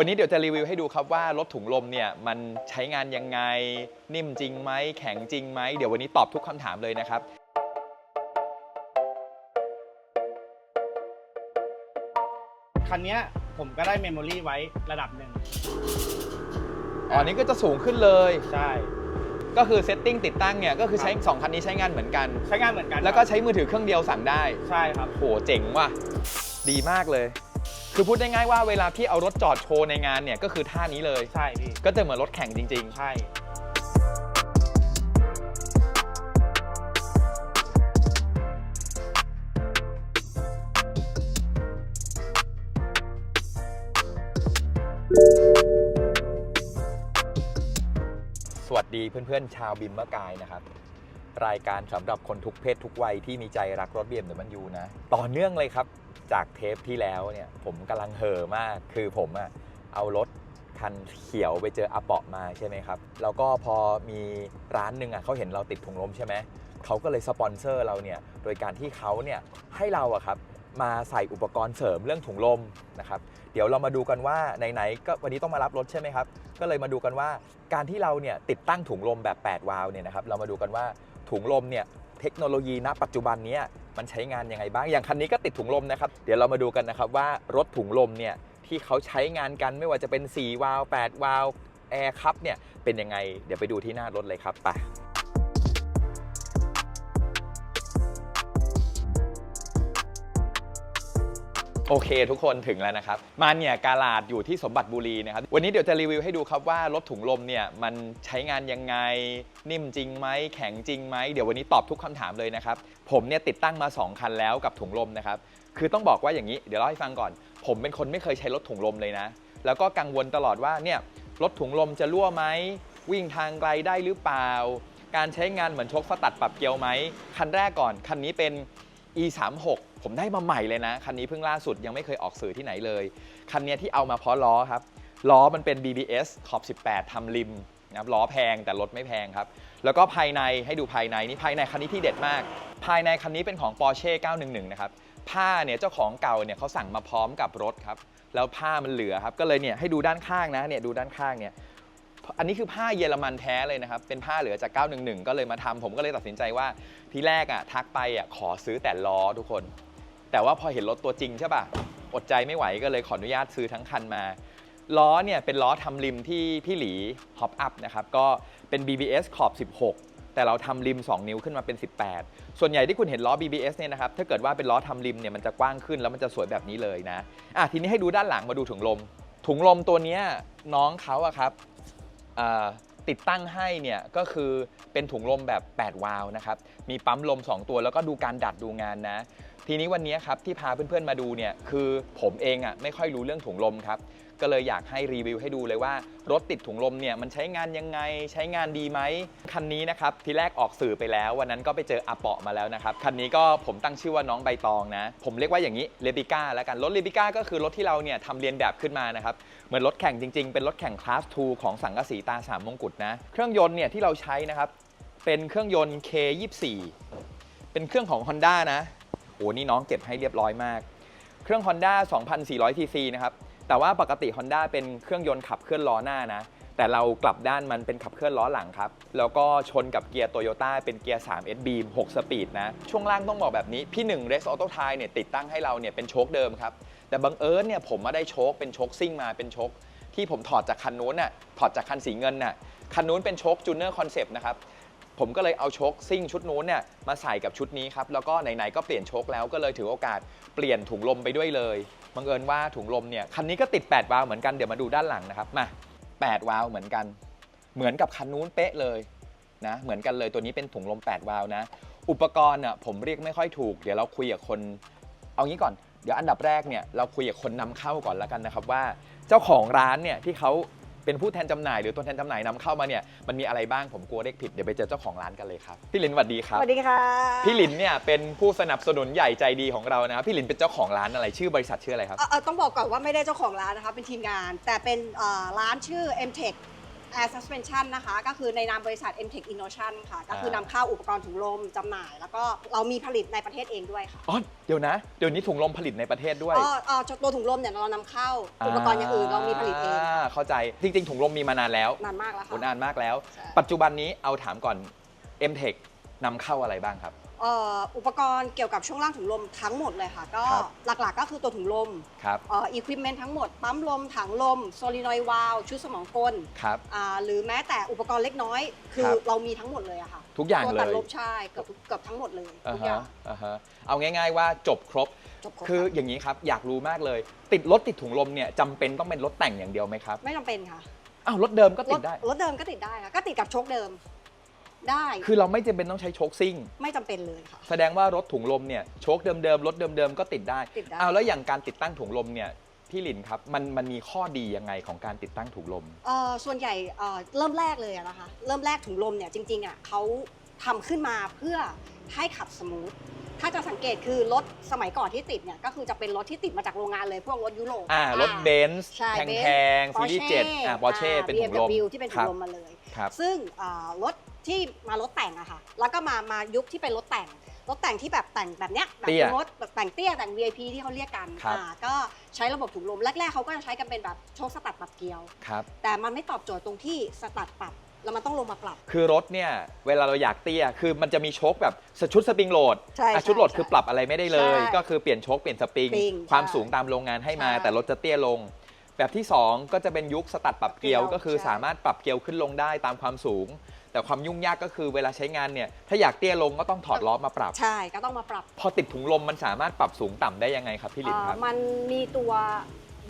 วันนี้เดี๋ยวจะรีวิวให้ดูครับว่ารถถุงลมเนี่ยมันใช้งานยังไง นิ่มจริงไหมแข็งจริงไหมเดี๋ยววันนี้ตอบทุกคำถามเลยนะครับคันเนี้ยผมก็ได้เมมโมรีไว้ระดับหนึ่งอ๋อนี่ก็จะสูงขึ้นเลย ใช่ ก็คือเซตติ้งติดตั้งเนี่ยก็คือใช้ครับสองคันนี้ใช้งานเหมือนกัน ใช้งานเหมือนกัน แล้วก็ครับใช้มือถือเครื่องเดียวสั่งได้ ใช่ครับโหเจ๋งว่ะ ดีมากเลย คือพูดได้ง่ายว่าเวลาที่เอารถจอดโชว์ในงานเนี่ยก็คือท่านี้เลย ใช่พี่ ก็จะเหมือนรถแข่งจริง ใช่ ๆ สวัสดีเพื่อนๆ ชาวบิมเมอร์กายนะครับ รายการสำหรับคนทุกเพศทุกวัยที่มีใจรักรถเบียมเดมันยูนะ ต่อเนื่องเลยครับ จากเทปที่แล้วเนี่ยผมกำลังเห่อมาก คือผมอะเอารถคันเขียวไปเจออาเปาะมาใช่ไหมครับ แล้วก็พอมีร้านหนึ่งอะเขาเห็นเราติดถุงลมใช่ไหมเขาก็เลยสปอนเซอร์เราเนี่ยโดยการที่เขาเนี่ยให้เราอะครับมาใส่อุปกรณ์เสริมเรื่องถุงลมนะครับเดี๋ยวเรามาดูกันว่าไหนๆก็วันนี้ต้องมารับรถใช่ไหมครับ ก็เลยมาดูกันว่าการที่เราเนี่ยติดตั้งถุงลมแบบ 8 วาล์วเนี่ยนะครับเรามาดูกันว่าถุงลมเนี่ยเทคโนโลยีณปัจจุบันนี้ มันใช้งานยังไงบ้าง อย่างคันนี้ก็ติดถุงลมนะครับ เดี๋ยวเรามาดูกันนะครับว่ารถถุงลมเนี่ยที่เขาใช้งานกันไม่ว่าจะเป็น 4 วาล์ว8วาล์วแอร์คัพเนี่ยเป็นยังไง เดี๋ยวไปดูที่หน้ารถเลยครับไป โอเคทุกคนถึงแล้วนะครับ มาเนี่ยกาลาดอยู่ที่สมบัติบุรีนะครับ วันนี้เดี๋ยวจะรีวิวให้ดูครับว่ารถถุงลมเนี่ยมันใช้งานยังไง นิ่มจริงไหมแข็งจริงไหมเดี๋ยววันนี้ตอบทุกคำถามเลยนะครับ ผมเนี่ยติดตั้งมา 2 คันแล้วกับถุงลมนะครับ คือต้องบอกว่าอย่างนี้เดี๋ยวเล่าให้ฟังก่อน ผมเป็นคนไม่เคยใช้รถถุงลมเลยนะ แล้วก็กังวลตลอดว่าเนี่ยรถถุงลมจะรั่วไหมวิ่งทางไกลได้หรือเปล่า การใช้งานเหมือนชกสตัดปรับเกียวไหมคันแรกก่อนคันนี้เป็น e 3 6ผมได้มาใหม่เลยนะ คันนี้เพิ่งล่าสุดยังไม่เคยออกสื่อที่ไหนเลย คันนี้ที่เอามาเพราะล้อครับ ล้อมันเป็น BBS ขอบ 18ทำริมนะครับล้อแพงแต่รถไม่แพงครับ แล้วก็ภายในให้ดูภายในนี่ภายในคันนี้ที่เด็ดมาก ภายในคันนี้เป็นของ Porsche 911 นะครับ ผ้าเนี่ยเจ้าของเก่าเนี่ยเขาสั่งมาพร้อมกับรถครับ แล้วผ้ามันเหลือครับ ก็เลยเนี่ยให้ดูด้านข้างนะเนี่ยดูด้านข้างเนี่ย อันนี้คือผ้าเยอรมันแท้เลยนะครับ เป็นผ้าเหลือจาก 911 ก็เลยมาทำผมก็เลยตัดสินใจว่าที่แรกอะทักไปอะขอซื้อแต่ล้อทุกคน แต่ว่าพอเห็นรถตัวจริงใช่ป่ะอดใจไม่ไหวก็เลยขออนุญาตซื้อทั้งคันมาล้อเนี่ยเป็นล้อทำริมที่พี่หลีฮอปอัพนะครับก็เป็น BBS ขอบ 16 แต่เราทำริม 2 นิ้วขึ้นมาเป็น 18 ส่วนใหญ่ที่คุณเห็นล้อ BBS เนี่ยนะครับถ้าเกิดว่าเป็นล้อทำริมเนี่ยมันจะกว้างขึ้นแล้วมันจะสวยแบบนี้เลยนะอะทีนี้ให้ดูด้านหลังมาดูถุงลม ถุงลมตัวเนี้ยน้องเขาอะครับ ติดตั้งให้เนี่ยก็คือเป็นถุงลมแบบ 8 วาล์วนะครับ มีปั๊มลม 2 ตัวแล้วก็ดูการดัดดูงานนะ ทีนี้วันนี้ครับที่พาเพื่อนๆมาดูเนี่ยคือผมเองอะ่ะไม่ค่อยรู้เรื่องถุงลมครับก็เลยอยากให้รีวิวให้ดูเลยว่ารถติดถุงลมเนี่ยมันใช้งานยังไงใช้งานดีไหมคันนี้นะครับที่แรกออกสื่อไปแล้ว วันนั้นก็ไปเจออาเปาะมาแล้วนะครับคันนี้ก็ผมตั้งชื่อว่าน้องใบตองนะ ผมเรียกว่าอย่างนี้เลปิก้าแล้วกันรถเลปิก้าก็คือรถที่เราเนี่ยทำเรียนแบบขึ้นมานะครับเหมือนรถแข่งจริงๆ เป็นรถแข่งคลาส 2 ของสังกะสีตาสามมงกุฎนะเครื่องยนต์เนี่ยที่เราใช้นะครับเป็นเครื่องยนต์ K24 เป็นเครื่องของ Honda นะ โอ้นี่น้องเก็บให้เรียบร้อยมาก เครื่อง Honda 2,400 cc นะครับ แต่ว่าปกติ Honda เป็นเครื่องยนต์ขับเคลื่อนล้อหน้านะ แต่เรากลับด้านมันเป็นขับเคลื่อนล้อหลังครับ แล้วก็ชนกับเกียร์โตโยต้าเป็นเกียร์ 3 S Beam 6 สปีดนะ ช่วงล่างต้องบอกแบบนี้ พี่หนึ่ง Rex Auto t i เนี่ยติดตั้งให้เราเนี่ยเป็นโชคเดิมครับ แต่บังเอิญเนี่ยผมมาได้โชคเป็นโชคซิ่งมาเป็นโชคที่ผมถอดจากคันนู้นน่ะ ถอดจากคันสีเงินน่ะ คันนู้นเป็นโชคจูเนอร์คอนเซปต์นะครับ ผมก็เลยเอาชคซิ่งชุดนู้นเนี่ยมาใส่กับชุดนี้ครับ แล้วก็ไหนๆก็เปลี่ยนชคแล้วก็เลยถือโอกาสเปลี่ยนถุงลมไปด้วยเลยบังเอิญว่าถุงลมเนี่ยคันนี้ก็ติด 8 วาล์วเหมือนกันเดี๋ยวมาดูด้านหลังนะครับมา 8 วาล์วเหมือนกัน เหมือนกับคันนู้นเป๊ะเลยนะเหมือนกันเลยตัวนี้เป็นถุงลม 8 วาล์วนะ อุปกรณ์อะผมเรียกไม่ค่อยถูก เดี๋ยวเราคุยกับคน เอางี้ก่อนเดี๋ยวอันดับแรกเนี่ยเราคุยกับคนนำเข้าก่อนแล้วกันนะครับว่า เจ้าของร้านเนี่ยที่เขา เป็นผู้แทนจำหน่ายหรือตัวแทนจำหน่ายนำเข้ามาเนี่ยมันมีอะไรบ้างผมกลัวเรียกผิดเดี๋ยวไปเจอเจ้าของร้านกันเลยครับพี่ลินสวัสดีครับสวัสดีค่ะพี่ลินเนี่ยเป็นผู้สนับสนุนใหญ่ใจดีของเรานะครับพี่ลินเป็นเจ้าของร้านอะไรชื่อบริษัทชื่ออะไรครับ เอ่อเอ่อต้องบอกก่อนว่าไม่ได้เจ้าของร้านนะคะเป็นทีมงาน แต่เป็นเอ่อร้านชื่อ MTech Air Suspension นะคะ ก็คือในนามบริษัท MTech Innovation ค่ะ ก็คืออ่านำเข้าอุปกรณ์ถุงลมจำหน่าย แล้วก็เรามีผลิตในประเทศเองด้วยค่ะอ๋อเดี๋ยวนะ เดี๋ยวนี้ถุงลมผลิตในประเทศด้วยอ๋ออ๋อตัวถุงลมเนี่ยเรานำเข้าอุปกรณ์อย่างอื่นเรามีผลิตเองเข้าใจจริงๆถุงลมมีมานานแล้วนานมากแล้วโอ้ค่ะนานมากแล้วใช่ปัจจุบันนี้เอาถามก่อน m t e c h นำเข้าอะไรบ้างครับ เอ่ออุปกรณ์เกี่ยวกับช่วงล่างถุงลมทั้งหมดเลยค่ะ ก็ครับ หลักๆก็คือตัวถุงลมครับเอ่ออุปกรณ์ทั้งหมด ปั๊มลม ถังลม โซลินอยวาลชุดสมองกลครับ อ่าหรือแม้แต่อุปกรณ์เล็กน้อย คือครับ เรามีทั้งหมดเลยอะค่ะทุกอย่างตัวเลตัดยลมใช่เกือบทุกเกือบทั้งหมดเลยอ่าทุกอย่าฮะงอ่าฮะเอาง่ายๆว่าจบครบ จบครบคือค่ะอย่างนี้ครับ อยากรู้มากเลย ติดรถติดถุงลมเนี่ยจำเป็นต้องเป็นรถแต่งอย่างเดียวไหมครับไม่จำเป็นค่ะอ้าวรถเดิมก็ติดได้รถรถเดิมก็ติดได้ค่ะก็ติดกับโชคเดิม ได้ คือเราไม่จำเป็นต้องใช้โชคซิ่ง ไม่จำเป็นเลยค่ะ แสดงว่ารถถุงลมเนี่ยโชคเดิมๆรถเดิมๆก็ติดได้ติดได้ เอาแล้วอย่างการติดตั้งถุงลมเนี่ยพี่หลินครับมันมันมีข้อดียังไงของการติดตั้งถุงลม เอ่อส่วนใหญ่เอ่อเริ่มแรกเลยอะนะคะ เริ่มแรกถุงลมเนี่ยจริงๆอะเขาทำขึ้นมาเพื่อให้ขับสมูท ถ้าจะสังเกตคือรถสมัยก่อนที่ติดเนี่ยก็คือจะเป็นรถที่ติดมาจากโรงงานเลยพวกรถยุโรปอ่า รถเบนซ์ใช่แพงๆซีรีส์เจ็ดอ่าปอร์เช่เป็นถุงลม BMW ที่เป็นถุครังบลมมาเลย ครับ ซึ่งอ่ารถ ที่มารถแต่งอะค่ะ แล้วก็มามายุคที่เป็นรถแต่ง รถแต่งที่แบบแต่งแบบเนี้ยแบบเตี้ยเป็นรถแบบแต่งเตี้ยแต่ง VIP ที่เขาเรียกกันครับ อ่าก็ใช้ระบบถุงลม แรกๆเขาก็จะใช้กันเป็นแบบโชคสตัดปรับเกลียว ครับ แต่มันไม่ตอบโจทย์ตรงที่สตัดปรับ แล้วมันต้องลงมาปรับ คือรถเนี่ย เวลาเราอยากเตี้ย คือมันจะมีโชคแบบชุดสปริงโหลดใช่อะใช่ชุดโหลดใช่คือปรับอะไรไม่ได้เลย ใช่ก็คือเปลี่ยนโชคเปลี่ยนสปริง สปริงความใช่สูงตามโรงงานให้มา ใช่แต่รถจะเตี้ยลง แบบที่ 2 ก็จะเป็นยุคสตัดปรับเกลียวเกลียวก็คือใช่ สามารถปรับเกลียวขึ้นลงได้ตามความสูง แต่ความยุ่งยากก็คือเวลาใช้งานเนี่ยถ้าอยากเตี้ยลงก็ต้องถอดล้อมาปรับ ใช่ก็ต้องมาปรับ พอติดถุงลมมันสามารถปรับสูงต่ำได้ยังไงครับพี่หลินครับอ่ามันมีตัว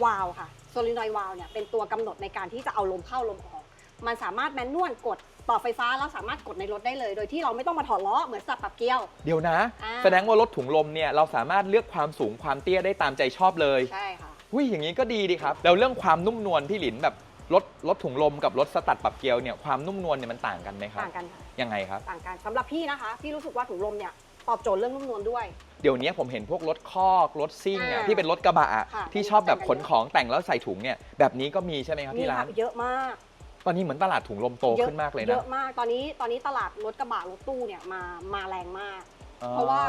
วาล์วค่ะโซลินอยวาล์วเนี่ยเป็นตัวกำหนดในการที่จะเอาลมเข้าลมออก มันสามารถแมนนวลกดต่อไฟฟ้าแล้วสามารถกดในรถได้เลย โดยที่เราไม่ต้องมาถอดล้อเหมือนสับปรับเกลียว เดี๋ยวนะ อ่า แสดงว่ารถถุงลมเนี่ยเราสามารถเลือกความสูงความเตี้ยได้ตามใจชอบเลยใช่ค่ะ อุ้ยอย่างนี้ก็ดีดีครับ แล้วเรื่องความนุ่มนวลพี่หลินแบบ รถรถถุงลมกับรถสตัดปรับเกลียวเนี่ยความนุ่มนวลเนี่ยมันต่างกันไหมครับต่างกันค่ะยังไงครับ ต่างกันสำหรับพี่นะคะพี่รู้สึกว่าถุงลมเนี่ยตอบโจทย์เรื่องนุ่มนวลด้วย เดี๋ยวนี้ผมเห็นพวกรถคอกรถซิ่งอะอ่าที่เป็นรถกระบะอะค่ะที่ชอบแบบขนของแต่งแล้วใส่ถุงเนี่ยแบบนี้ก็มีใช่ไหมครับมีที่ร้าค่ะนเยอะมากตอนนี้เหมือนตลาดถุงลมโตขึ้นมากเลยเยนะอะมากตอนนี้ตอนนี้ตลาดรถกระบะรถตู้เนี่ยมามาแรงมากอ๋อเพราะว่า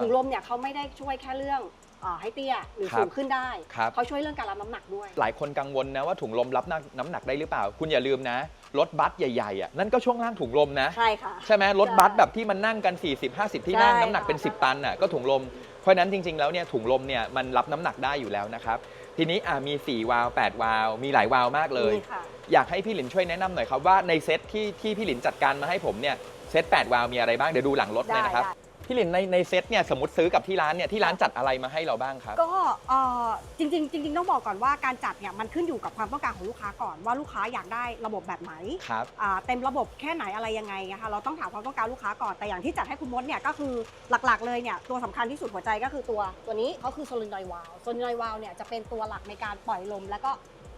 ถุงลมเนี่ยเขาไม่ได้ช่วยแค่เรื่อง อาให้เตี้ยหรือครับสูงขึ้นได้ ครับ เขาช่วยเรื่องการรับน้ำหนักด้วย หลายคนกังวลนะว่าถุงลมรับน้ำน้ำหนักได้หรือเปล่า คุณอย่าลืมนะ รถบัสใหญ่ๆอะนั่นก็ช่วงล่างถุงลมนะ ใช่ค่ะ ใช่ไหมรถบัสแบบที่มันนั่งกัน 40 50 ที่นั่งใช่ น้ำหนักเป็นค่ะ10 ตันน่ะก็ถุงลม เพราะฉะนั้นจริง ๆ แล้วเนี่ยถุงลมเนี่ยมันรับน้ำหนักได้อยู่แล้วนะครับ ทีนี้อะมี 4 วาล์ว8วาล์วมีหลายวาล์วมากเลย นี่ค่ะ อยากให้พี่หลินช่วยแนะนำหน่อยครับว่าในเซตที่ที่พี่หลินจัดการมาให้ผมเนี่ยเซต8วาล์วมีอะไรบ้างเดี๋ยวดูหลังรถเลยนะครับ ได้ พี่หลินในในเซตเนี่ยสมมติซื้อกับที่ร้านเนี่ยที่ร้านจัดอะไรมาให้เราบ้างครับ ก็เอ่อจริงๆจริง ๆ ต้องบอกก่อนว่าการจัดเนี่ยมันขึ้นอยู่กับความต้องการของลูกค้าก่อนว่าลูกค้าอยากได้ระบบแบบไหนครับอ่าเต็มระบบแค่ไหนอะไรยังไงนะคะเราต้องถามความต้องการลูกค้าก่อนแต่อย่างที่จัดให้คุณมดเนี่ยก็คือหลักๆเลยเนี่ยตัวสำคัญที่สุดหัวใจก็คือตัวตัวนี้เขาคือโซลินอยวาลโซลินอยวาลเนี่ยจะเป็นตัวหลักในการปล่อยลมแล้วก็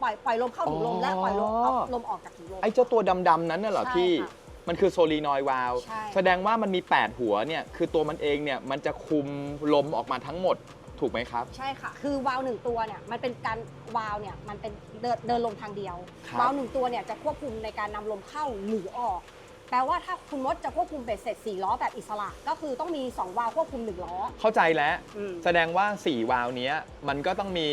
ปล่อยปล่อยลมเข้าถุงลมอ๋อและปล่อยลมเอาลมออกจากถุงลม ไอ้เจ้าตัวดำๆนั้นน่ะเหรอใช่พี่ ค่ะ มันคือโซลีนอยวาล์วใช่ แสดงว่ามันมี 8 หัวเนี่ยคือตัวมันเองเนี่ยมันจะคุมลมออกมาทั้งหมดถูกไหมครับ ใช่ค่ะ คือวาล์วหนึ่งตัวเนี่ยมันเป็นการวาล์วเนี่ยมันเป็นเดินเดินลมทางเดียว ครับ วาล์วหนึ่งตัวเนี่ยจะควบคุมในการนำลมเข้าหรือออก แปลว่าถ้าคุณมดจะควบคุมเบ็ดเสร็จสี่ล้อแบบอิสระ ก็คือต้องมี 2 วาล์วควบคุม 1 ล้อเข้าใจแล้ว อืม แสดงว่า 4 วาล์วเนี้ยมันก็ต้องมี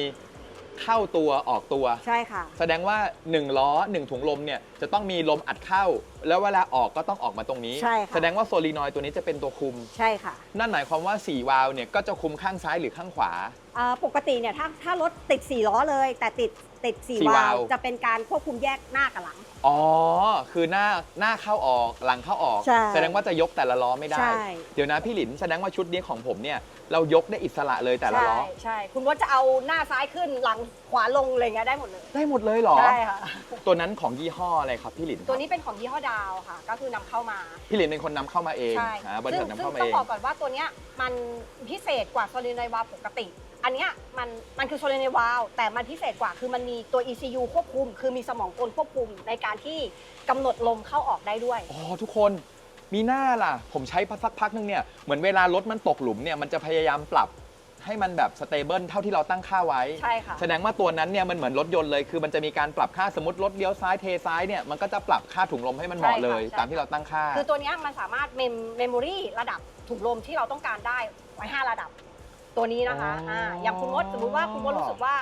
เข้าตัวออกตัว ใช่ค่ะ แสดงว่า 1 ล้อ 1 ถุงลมเนี่ยจะต้องมีลมอัดเข้า แล้วเวลาออกก็ต้องออกมาตรงนี้ ใช่ค่ะ แสดงว่าโซลีนอยด์ตัวนี้จะเป็นตัวคุม ใช่ค่ะนั่นหมายความว่า 4 วาล์วเนี่ยก็จะคุมข้างซ้ายหรือข้างขวาอ่าปกติเนี่ยถ้าถ้ารถติด 4 ล้อเลย แต่ติด ติดสี่4วาล์วาล์ววจะเป็นการควบคุมแยกหน้ากับหลัง อ๋อ คือหน้าหน้าเข้าออกหลังเข้าออก ใช่แสดงว่าจะยกแต่ละล้อไม่ได้ ใช่ เดี๋ยวนะพี่หลินแสดงว่าชุดนี้ของผมเนี่ย เรายกได้อิสระเลยแต่ละล้อ ใช่ใช่คุณมดจะเอาหน้าซ้ายขึ้นหลังขวาลงอะไรเงี้ยได้หมดเลยได้หมดเลยเหรอ ใช่ค่ะ ตัวนั้นของยี่ห้ออะไรครับพี่หลินครับตัวนี้เป็นของยี่ห้อดาวค่ะ ก็คือนำเข้ามา พี่หลินเป็นคนนำเข้ามาเองใช่อ่าบริซึ่ษังทนำซึ่งเข้ามาต้อเองง บอกก่อนว่าตัวเนี้ยมันพิเศษกว่าโซลินอยวาล์วปกติ อันเนี้ยมันมันคือโซลินอยวาล์วแต่มันพิเศษกว่าคือมันมีตัว ECU ควบคุม คือมีสมองกลควบคุมในการที่กำหนดลมเข้าออกได้ด้วย อ๋อทุกคนมีหน้าล่ะ ผมใช้สักพักนึงเนี่ย เหมือนเวลารถมันตกหลุมเนี่ย มันจะพยายามปรับให้มันแบบสเตเบิลเท่าที่เราตั้งค่าไว้ ใช่ค่ะ แสดงว่าตัวนั้นเนี่ยมันเหมือนรถยนต์เลย คือมันจะมีการปรับค่าสมมติรถเลี้ยวซ้ายเทซ้ายเนี่ยมันก็จะปรับค่าถุงลมให้มันเหมาะใช่ค่ะเลยใช่ตามที่เราตั้งค่า คือตัวเนี้ยมันสามารถเมมเมมโมรีระดับถุงลมที่เราต้องการได้ไว้ 5 ระดับ ตัวนี้นะคะอ๋ออ่าอย่างคุณมดสมมติว่าคุณมดรู้สึกว่า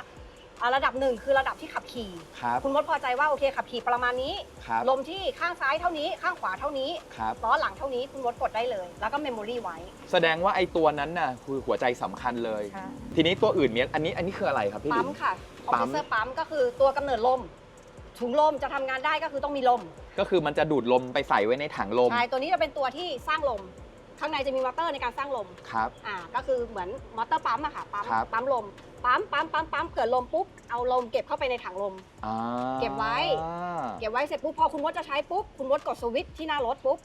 อ่าระดับหนึ่งคือระดับที่ขับขี่ครับ คุณมดพอใจว่าโอเคขับขี่ประมาณนี้ ครับลมที่ข้างซ้ายเท่านี้ข้างขวาเท่านี้ครับ ล้อหลังเท่านี้คุณมดกดได้เลย แล้วก็เมมโมรี่ไว้แสดงว่าไอ้ตัวนั้นน่ะคือหัวใจสำคัญเลย ทีนี้ตัวอื่นเนี่ยอันนี้อันนี้คืออะไรครับพี่ปั๊ลิมนค่ะออปั๊ฟมฟิเซอร์ปั๊มก็คือตัวกำเนิดลมถุงลมจะทำงานได้ก็คือต้องมีลมก็คือมันจะดูดลมไปใส่ไว้ในถังลม ใช่ตัวนี้จะเป็นตัวที่สร้างลม ข้างในจะมีมอเตอร์ในการสร้างลมครับ อ่าก็คือเหมือนมอเตอร์ปั๊มอะค่ะปั๊มครับ ปั๊มลมปั๊มปั๊มปั๊มปั๊มเกิดลมปุ๊บเอาลมเก็บเข้าไปในถังลม อ่าเก็บไว้ เก็บไว้เสร็จปุ๊บพอคุณมดจะใช้ปุ๊บคุณมดกดสวิตช์ที่หน้ารถปุ๊บ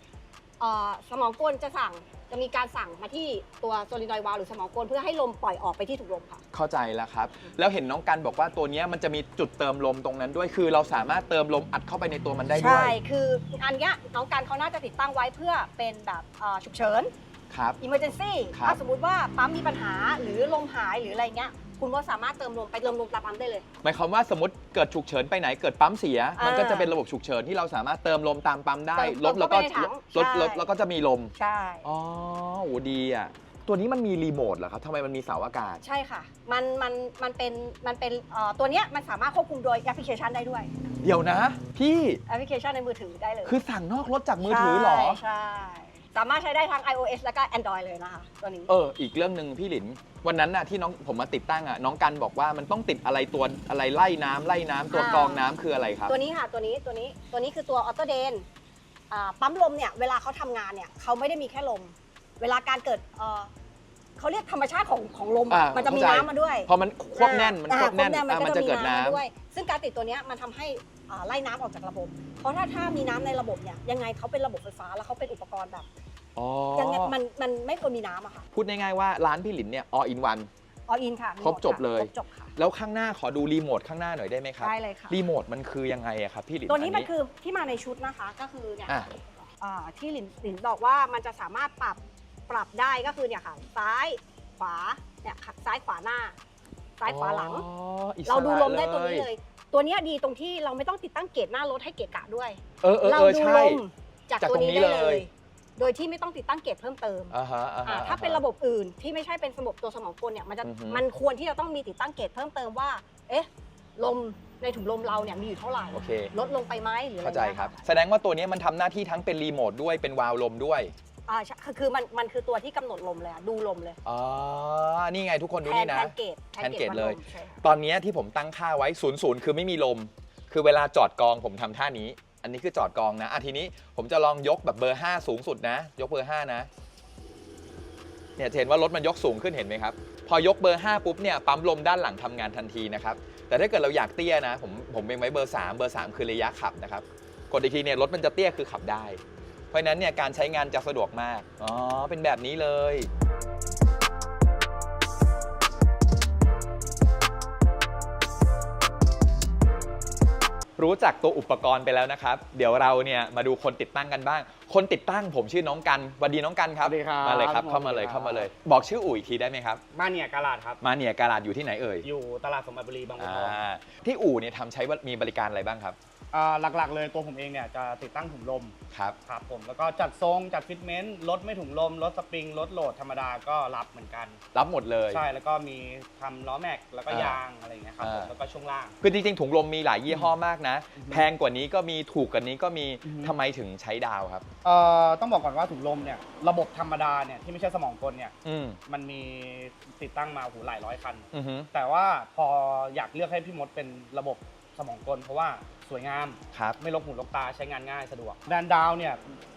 เอ่อสมองกลจะสั่ง จะมีการสั่งมาที่ตัวโซลินอยด์วาล์วหรือสมองกลเพื่อให้ลมปล่อยออกไปที่ถุงลมค่ะ เข้าใจแล้วครับ แล้วเห็นน้องกันบอกว่าตัวเนี้ยมันจะมีจุดเติมลมตรงนั้นด้วย คือเราสามารถเติมลมอัดเข้าไปในตัวมันได้ด้วยใช่คืออันเนี้ยน้องการเขาน่าจะติดตั้งไว้เพื่อเป็นแบบเอ่อฉุกเฉิน ครับ emergency ครับ ถ้าสมมติว่าปั๊มมีปัญหาหรือลมหายหรืออะไรเงี้ย คุณว่าสามารถเติมลมไปเติมลมตามปั๊มได้เลย หมายความว่าสมมติเกิดฉุกเฉินไปไหนเกิดปั๊มเสีย อ่ามัมันก็จะเป็นระบบฉุกเฉินที่เราสามารถเติมลมตามปั๊มได้ เติมรถแล้วก็เติมเข้าไปในถังรถใช่รถแล้วก็จะมีลม ใช่ อ๋อโหดีอะ ตัวนี้มันมีรีโมทเหรอครับทำไมมันมีเสาอากาศ ใช่ค่ะ มันมันมันเป็นมันเป็นเอ่อตัวเนี้ยมันสามารถควบคุมโดยแอปพลิเคชันได้ด้วยเดี๋ยวนะ พี่แอปพลิเคชันในมือถือได้เลยคือสั่งนอกรถจากมือถือเหรอ ใช่ใช่ สามารถใช้ได้ทั้ง iOS แล้วก็ Android เลยนะคะ ตัวนี้ เออ อีกเรื่องหนึ่งพี่หลิน วันนั้นน่ะที่น้องผมมาติดตั้งอะน้องกันบอกว่ามันต้องติดอะไรตัวอะไรไล่น้ำไล่น้ำตัวอ่า กรองน้ำคืออะไรครับ ตัวนี้ค่ะตัวนี้ตัวนี้ตัวนี้คือตัวออโตเดนปั๊มลมเนี่ยเวลาเขาทำงานเนี่ยเขาไม่ได้มีแค่ลม เวลาการเกิดเอ่อเขาเรียกธรรมชาติของของลมอ่ามันจะมีเข้าใจ น้ำมาด้วยพอมันควบแน่นมันอ่าควบแน่นมัอะก็มันจะจะมีเกิดน้ำน้ำมาด้วย ซึ่งการติดตัวเนี้ยมันทำให้อ่าไล่น้ำออกจากระบบ เพราะถ้าถ้ามีน้ำในระบบเนี่ยยังไงเขาเป็นระบบไฟฟ้าแล้วเขาเป็นอุปกรณ์แบบ อ๋อยังไงมันมันไม่ควรมีน้ำอะค่ะพูดง่ายๆว่าร้านพี่หลินเนี่ย all in one ออินค่ะมีครบหมดจบเลย ครบจบค่ะ แล้วข้างหน้าขอดูรีโมทข้างหน้าหน่อยได้ไหมครับได้เลยค่ะ รีโมทมันคือยังไงอะครับพี่หลินตัวนี้มันอัคือที่มาในชุดนะคะก็คือเนี่ยอะอ่าที่หลินหลินบอกว่ามันจะสามารถปรับปรับได้ก็คือเนี่ยค่ะ ซ้ายขวาเนี่ยค่ะซ้ายขวาหน้า ซ้ายขวาหลัง อ๋ออิสเราดูลมได้ะตัวนี้เลย ตัวเนี้ยดีตรงที่เราไม่ต้องติดตั้งเกจหน้ารถให้เกะกะด้วย เออเออเราเออดูใช่ลมจากจากตัวตรงนี้นี้ได้เลเลย ย โดยที่ไม่ต้องติดตั้งเกจเพิ่มเติมอ่าฮะอ่าอ่าฮะถ้าเป็นระบบอื่นที่ไม่ใช่เป็นระบบตัวสมองกลเนี่ยมันจะอือฮึ มันควรที่จะต้องมีติดตั้งเกจเพิ่มเติมว่า เอ๊ะลมในถุงลมเราเนี่ยมีอยู่เท่าไหร่โอเค ลดลงไปไหมหรืออะไรเข้าใจงี้ยครับ แสดงว่าตัวนี้มันทำหน้าที่ทั้งเป็นรีโมทด้วยเป็นวาล์วลมด้วยอ่าใช่คือคือมันมันคือตัวที่กำหนดลมเลยอะดูลมเลยอ๋อนี่ไงทุกคนดูแทนนี่นะ แทนเกตแทนเกตวัดเลยใช่ค่ะตอนนี้ที่ผมตั้งค่าไว้ 0 0 คือไม่มีลม คือเวลาจอดกองผมทำท่านี้ อันนี้คือจอดกองนะอะทีนี้ผมจะลองยกแบบเบอร์ 5 สูงสุดนะ ยกเบอร์ 5 นะ เนี่ยจะเห็นว่ารถมันยกสูงขึ้นเห็นไหมครับ พอยกเบอร์ 5 ปุ๊บเนี่ยปั๊มลมด้านหลังทำงานทันทีนะครับ แต่ถ้าเกิดเราอยากเตี้ยนะ ผมผมเองไว้เบอร์ 3 เบอร์ 3 คือระยะขับนะครับ กดอีกทีเนี่ยรถมันจะเตี้ยคือขับได้ เพราะฉะนั้นเนี่ยการใช้งานจะสะดวกมาก อ๋อ เป็นแบบนี้เลย รู้จักตัวอุปกรณ์ไปแล้วนะครับ เดี๋ยวเราเนี่ยมาดูคนติดตั้งกันบ้าง คนติดตั้งผมชื่อน้องกันสวัสดีน้องกันครับ สวัสดีครับมาเลยครับผมเข้ามาเลยครับเข้ามาเลย บอกชื่ออู่อีกทีได้ไหมครับ มาเนี่ยกาลาดครับ มาเนี่ยการาดอยู่ที่ไหนเอ่ย อยู่ตลาดสมบัติบุรีบางบัวอ่ทองาที่อู่เนี่ยทำใช้ว่ามีบริการอะไรบ้างครับ อ่าหลักๆ เลยตัวผมเองเนี่ยจะติดตั้งถุงลมครับ ครับผมแล้วก็จัดทรงจัดฟิตเมนต์ลดไม่ถุงลมลดสปริงลดโหลดธรรมดาก็รับเหมือนกัน รับหมดเลย ใช่แล้วก็มีทำล้อแม็กแล้วก็อ่ายยางอะไรอย่างเงี้ยครับผมอ่า แล้วก็ช่วงล่าง คือจริงๆถุงลมมีหลายยี่ห้อมากนะ อือฮึแพงกว่านี้ก็มีถูกกว่านี้ก็มีอือฮึ ทำไมถึงใช้ดาวครับ เอ่อต้องบอกก่อนว่าถุงลมเนี่ยระบบธรรมดาเนี่ยที่ไม่ใช่สมองกลเนี่ยอืมมันมีติดตั้งมาหูหลายร้อยคัน อือฮึแต่ว่าพออยากเลือกให้พี่มดเป็นระบบสมองกล เพราะว่า สวยงาม ครับ ไม่ลกหูลกตาใช้งานง่ายสะดวกแบรนด์ดาวเนี่ย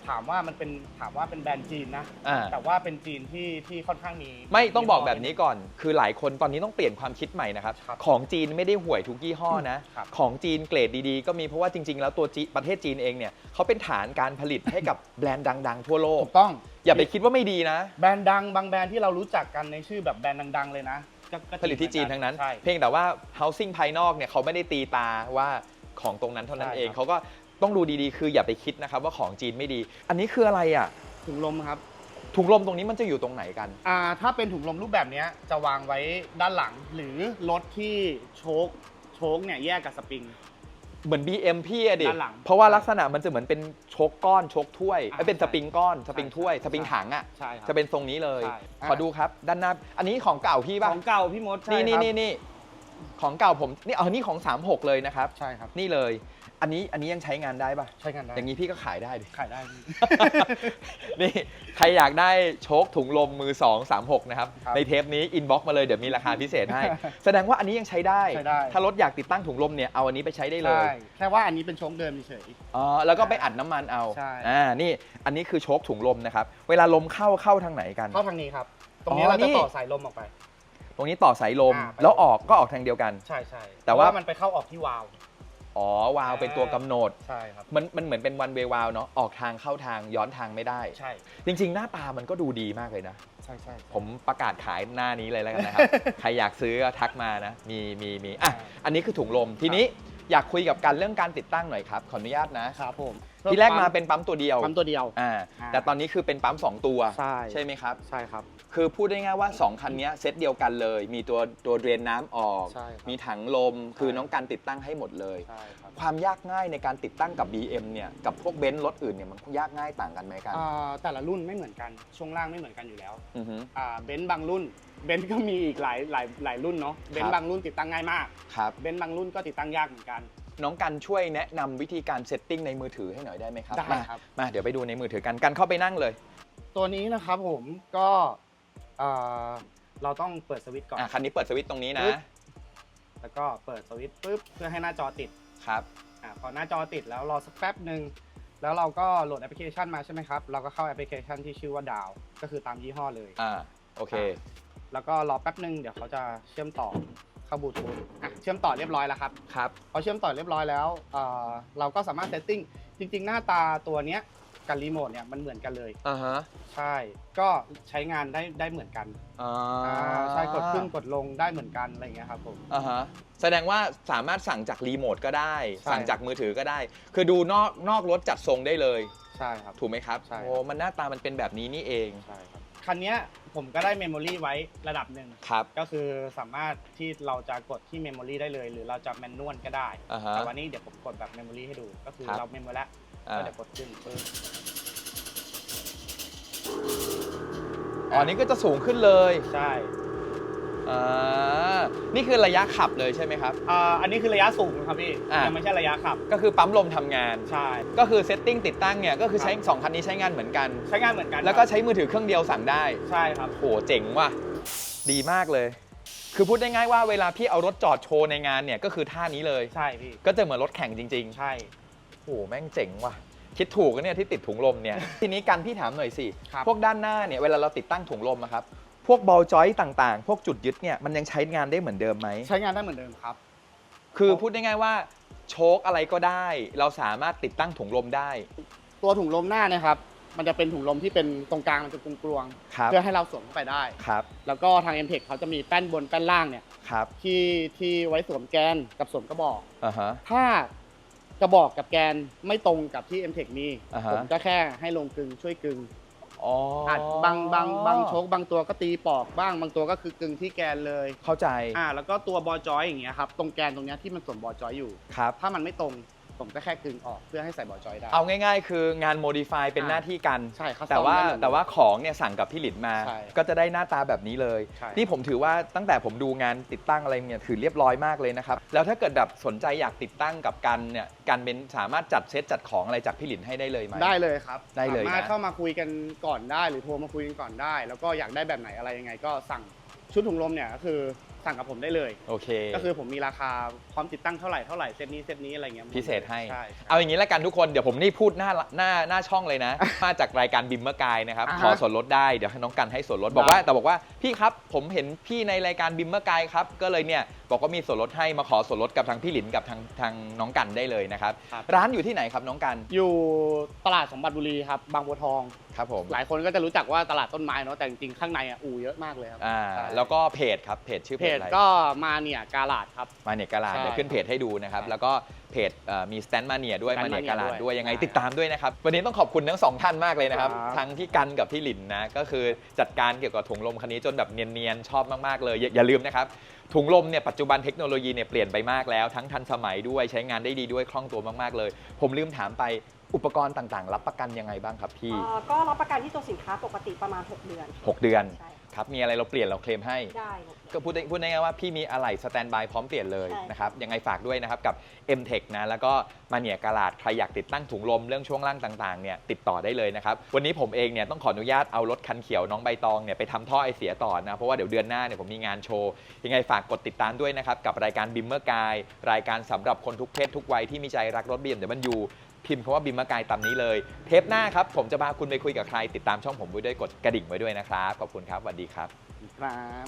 ถามว่ามันเป็นถามว่าเป็นแบรนด์จีนนะ อ่า แต่ว่าเป็นจีนที่ที่ค่อนข้างมี ไม่ต้องบอกแบบนี้ก่อน คือหลายคนตอนนี้ต้องเปลี่ยนความคิดใหม่นะครับ ครับของจีนไม่ได้ห่วยทุกยี่ห้อนะ ครับ ของจีนเกรดดีๆ ก็มีเพราะว่าจริง ๆ แล้วตัวจีประเทศจีนเองเนี่ยเขาเป็นฐานการผลิตให้กับแบรนด์ดัง ๆ ทั่วโลก ถูกต้อง อย่าไปคิดว่าไม่ดีนะ แบรนด์ดังบางแบรนด์ที่เรารู้จักกันในชื่อแบบแบรนด์ดัง ๆ เลยนะก็ก็ผลิตที่จีนทั้งนั้น ใช่ เพียงแต่ว่า housing ภายนอกเนี่ยเขาไม่ได้ตีตาว่า ของตรงนั้นเท่านั้นใช่เองครับเขาก็ต้องดูดีๆ คืออย่าไปคิดนะครับว่าของจีนไม่ดี อันนี้คืออะไรอะถุงลมครับ ถุงลมตรงนี้มันจะอยู่ตรงไหนกันอ่าถ้าเป็นถุงลมรูปแบบเนี้ยจะวางไว้ด้านหลัง หรือรถที่โชคโชคเนี่ยแยกกับสปริงเหมือน BM พี่อะดิด้านหลังเพราะว่าลักษณะมันจะเหมือนเป็นโชกก้อนโชกถ้วยอ่าเอ้ยเป็นใช่สปริงก้อนสปริงใช่ถ้วยใช่สปริงถังอะใช่ครับจะเป็นทรงนี้เลยใช่ขอดูครับด้านหน้า อันนี้ของเก่าพี่ขป่ะองเก่าพี่มดใช่นี่นี่ครับนี่นี่ ของเก่าผมนี่เอานี่ของ 36 เลยนะครับ ใช่ครับ นี่เลย อันนี้อันนี้ยังใช้งานได้ปะใช้งานได้อย่างนี้พี่ก็ขายได้ดิ ขายได้พี่นี่ใครอยากได้โชคถุงลมมือ 2 36 นะครับ ครับในเทปนี้อินบ็อกมาเลยเดี๋ยวมีราคาพิเศษให้ แสดงว่าอันนี้ยังใช้ได้ ใช้ได้ ถ้ารถอยากติดตั้งถุงลมเนี่ยเอาอันนี้ไปใช้ได้เลใช่ย แค่ว่าอันนี้เป็นโชคเดิมเฉย อ๋อแล้วก็ไปอัดน้ำมันเอาใช่ อ่านี่อันนี้คือโชคถุงลมนะครับ เวลาลมเข้าเข้าทางไหนกัน เข้าทางนี้ครับ ตรงนี้อ๋อเราจะนี่ต่อสายลมออกไป ตรงนี้ต่อสายลม อ่าไป แล้วออกก็ออกทางเดียวกัน ใช่ใช่แต่ว่า เพระมันไปเข้าออกที่วาล์วอ๋อวาล์วเป็นตัวกำหนด ใช่ครับ มันมันเหมือนเป็นวันเววาลเนาะออกทางเข้าทางย้อนทางไม่ได้ ใช่จริง ๆ หน้าตามันก็ดูดีมากเลยนะใช่ใช่ใช่ ผมประกาศขายหน้านี้เลยแล้วกันนะครับ ใครอยากซื้อก็ทักมานะ มีมีมีอะใช่อันนี้คือถุงลมทีนี้ อยากคุยกับกันเรื่องการติดตั้งหน่อยครับ ขออนุญาตนะครับผมทีแรกมาเป็นปั๊มตัวเดียวปั๊มตัวเดียว อ่าอ่าแต่ตอนนี้คือเป็นปั๊ม 2 ตัวใช่ไหมครับ ใช่ครับ คือพูดได้ง่ายว่า 2 คันเนี้ยเซตเดียวกันเลย มีตัวตัวเดรนน้ำออกใช่ครับมีถังลม คือน้องกันติดตั้งให้หมดเลยใช่ครับความยากง่ายในการติดตั้งกับ BM เนี่ย กับพวกเบนซ์รถอื่นเนี่ยมันยากง่ายต่างกันไหมกันอ่าแต่ละรุ่นไม่เหมือนกัน ช่วงล่างไม่เหมือนกันอยู่แล้วอือฮึอ่าเบนซ์บางรุ่น เบนซ์ก็มีอีกหลายหลายหลายรุ่นเนาะเบนครัซ์บบางรุ่นติดตั้งง่ายมากครับเบนซ์บางรุ่นก็ติดตั้งยากเหมือนกัน น้องกันช่วยแนะนำวิธีการเซตติ้งในมือถือให้หน่อยได้ไหมครับได้มาครับมาเดี๋ยวไปดูในมือถือกันกันเข้าไปนั่งเลยตัวนี้นะครับผมก็อ่าเราต้องเปิดสวิตช์ก่อน อะคันนี้เปิดสวิตช์ตรงนี้นะปึ๊บ แล้วก็เปิดสวิตช์ปุ๊บเพื่อให้หน้าจอติดครับ อ่าพอหน้าจอติดแล้วรอสักแป๊บหนึ่งแล้วเราก็โหลดแอปพลิเคชันมาใช่ไหมครับ เราก็เข้าแอปพลิเคชันที่ชื่อว่าดาว ก็คือตามยี่ห้อเลย อ่าโอเค แล้วก็รอแป๊บหนึ่งเดี๋ยวเขาจะเชื่อมต่อเข้าบลูทูธอะเชื่อมต่อเรียบร้อยแล้วครับครับพอเชื่อมต่อเรียบร้อยแล้วเอ่อเราก็สามารถเซตติ้งจริง ๆ หน้าตาตัวเนี้ยกับรีโมทเนี่ยมันเหมือนกันเลย อ่าฮะใช่ ก็ใช้งานได้ได้เหมือนกันอ่าอ่าใช่กดขึ้นกดลงได้เหมือนกันอะไรอย่างเงี้ยครับผม อ่าฮะแสดงว่าสามารถสั่งจากรีโมทก็ได้ ใช่ สั่งจากมือถือก็ได้ คือดูนอกนอกรถจัดทรงได้เลย ใช่ครับ ถูกไหมครับใช่ครับ โอ้มันหน้าตามันเป็นแบบนี้นี่เอง ใช่ครับคันเนี้ย ผมก็ได้เมมโมรีไว้ระดับหนึ่ง ครับ ก็คือสามารถที่เราจะกดที่เมมโมรีได้เลย หรือเราจะแมนนวลก็ได้ อ่าฮะแต่วันนี้เดี๋ยวผมกดแบบเมมโมรีให้ดู ก็คือครับ เราเมมโมแล้วอ่าก็เดี๋ยวกดขึ้นปึ๊บอ๋อนี่ก็จะสูงขึ้นเลยใช่ อ่า นี่คือระยะขับเลยใช่ไหมครับ อ่าอันนี้คือระยะสูงครับพี่อ่ายัยังไม่ใช่ระยะขับ ก็คือปั๊มลมทำงาน ใช่ ก็คือเซตติ้งติดตั้งเนี่ยก็คือใช้ครับสองคันนี้ใช้งานเหมือนกัน ใช้งานเหมือนกันแล้วก็ครับใช้มือถือเครื่องเดียวสั่งได้ ใช่ครับ โหเจ๋งว่ะ ดีมากเลย คือพูดได้ง่ายว่าเวลาพี่เอารถจอดโชว์ในงานเนี่ยก็คือท่านี้เลย ใช่พี่ ก็จะเหมือนรถแข่งจริงใช่ ๆโหแม่งเจ๋งว่ะ คิดถูกนะเนี่ยที่ติดถุงลมเนี่ย ทีนี้กันพี่ถามหน่อยสิ ครับ พวกด้านหน้าเนี่ยเวลาเราติดตั้งถุงลมอะครับ พวกบอลจอยต่างๆ พวกจุดยึดเนี่ยมันยังใช้งานได้เหมือนเดิมไหม ใช้งานได้เหมือนเดิมครับ คือพูดได้ง่ายว่าโชคอะไรก็ได้ เราสามารถติดตั้งถุงลมได้ ตัวถุงลมหน้าเนะครับ มันจะเป็นถุงลมที่เป็นตรงกลางมันจะกลวงครับ ๆเพื่อให้เราสวมเข้าไปได้ ครับ แล้วก็ทาง m t e c h เขาจะมีแป้นบนแป้นล่างเนี่ยครับที่ที่ไว้สวมแกนกับสวมกระบอก อ่าฮะ ถ้ากระบอกกับแกนไม่ตรงกับที่ m t e c h มีอ่าฮะ ผมก็แค่ให้ลงกึงช่วยกึง อ๋อออาจบางบางบางโชคบางตัวก็ตีปอกบ้าง บางตัวก็คือกึงที่แกนเลยเข้าใจอ่าแล้วก็ตัวบอจอยอย่างเงี้ยครับตรงแกนตรงเนี้ยที่มันสวมบอจอยอยู่ ครับ ถ้ามันไม่ตรง ผมก็แค่กึงออกเพื่อให้ใส่บอจอยได้ เอาง่ายๆ คืองานโมดิฟายเป็นอ่าหน้าที่กัน ใช่ครับแต่ว่าซ่อมได้เลยแต่ว่าของเนี่ยสั่งกับพี่หลินมา ใช่ก็จะได้หน้าตาแบบนี้เลย ใช่ นี่ผมถือว่าตั้งแต่ผมดูงานติดตั้งอะไรเนี่ยถือเรียบร้อยมากเลยนะครับ แล้วถ้าเกิดแบบสนใจอยากติดตั้งกับกันเนี่ยกันเป็นสามารถจัดเซตจัดของอะไรจากพี่หลินให้ได้เลยไหม ได้เลยครับได้เลยนะ สามารถเข้ามาคุยกันก่อนได้ หรือโทรมาคุยกันก่อนได้ แล้วก็อยากได้แบบไหนอะไรยังไง ก็สั่งชุดถุงลมเนี่ยก็คือ สั่งกับผมได้เลย โอเค ก็คือผมมีราคาพร้อมติดตั้งเท่าไหร่เท่าไหร่เซตนี้เซตนี้อะไรเงี้ยพิเศษให้ ใช่ เอาอย่างนี้ละกันทุกคนเดี๋ยวผมนี่พูดหน้าหน้าหน้าช่องเลยนะ มาจากรายการบิมเมอร์กายนะครับ อ่าฮะขอส่วนลดได้เดี๋ยวให้น้องกันให้ส่วนลดบอกว่าแต่บอกว่าพี่ครับผมเห็นพี่ในรายการบิมเมอร์กายครับก็เลยเนี่ยบอกว่ามีส่วนลดให้มาขอส่วนลดกับทางพี่หลินกับทางทางน้องกันได้เลยนะครับครับ ร้านอยู่ที่ไหนครับน้องกัน อยู่ตลาดสมบัติบุรีครับบางบัวทอง ครับผมหลายคนก็จะรู้จักว่าตลาดต้นไม้เนาะแต่จริงๆข้างในอะอู่เยอะมากเลยครับอ่าใช่แล้วก็เพจครับเพจชื่อเพเพจจอะไรก็มาเนี่ยกาลาดครับ มาเนียกาลาดใช่เดี๋ยวขึ้นเพจให้ดูนะครับ ใช่แล้วก็เพจเอ่อมีสแตนมาเนียด้วย Stand มาเนียกาลาด Mania ด้วยยังไงใช่ติดตามด้วยนะครับ วันนี้ต้องขอบคุณทั้งสองท่านมากเลยนะครับ ครับ ทั้งพี่กันกับพี่หลินนะ ก็คือจัดการเกี่ยวกับถุงลมคันนี้จนแบบเนียนๆ ชอบมากๆเลยอย่าอย่าลืมนะครับ ถุงลมเนี่ยปัจจุบันเทคโนโลยีเนี่ยเปลี่ยนไปมากแล้วทั้งทันสมัยด้วยใช้งานได้ดีด้วยคล่องตัวมากๆเลย ผมลืมถามไป อุปกรณ์ต่างๆ รับประกันยังไงบ้างครับพี่ เอ่อก็รับประกันที่ตัวสินค้าปกติประมาณ 6 เดือน 6 เดือนใช่ ครับมีอะไรเราเปลี่ยนเราเคลมให้ ได้หมดก็พูดได้พูดง่ายๆว่าพี่มีอะไหล่สแตนบายพร้อมเปลี่ยนเลยใช่ นะครับยังไงฝากด้วยนะครับกับ m t e c h นะแล้วก็มาเนียกาลาดใครอยากติดตั้งถุงลมเรื่องช่วงล่างต่างๆเนี่ยติดต่อได้เลยนะครับวันนี้ผมเองเนี่ยต้องขออนุญาตเอารถคันเขียวน้องใบตองเนี่ยไปทำท่อไอเสียต่อนะเพราะว่าเดี๋ยวเดือนหน้าเนี่ยผมมีงานโชว์ยังไงฝากกดติดตามด้วยนะครับกับรายการบิมเมอร์กายรายการสำหรับคนทุกเพศทุกวัยที่มีใจรักรถ BMW พิมพ์คำว่าบิมมากายตามนี้เลย เทปหน้าครับ ผมจะพาคุณไปคุยกับใคร ติดตามช่องผมไว้ด้วยกดกระดิ่งไว้ด้วยนะครับ ขอบคุณครับสวัสดีครับ ครับ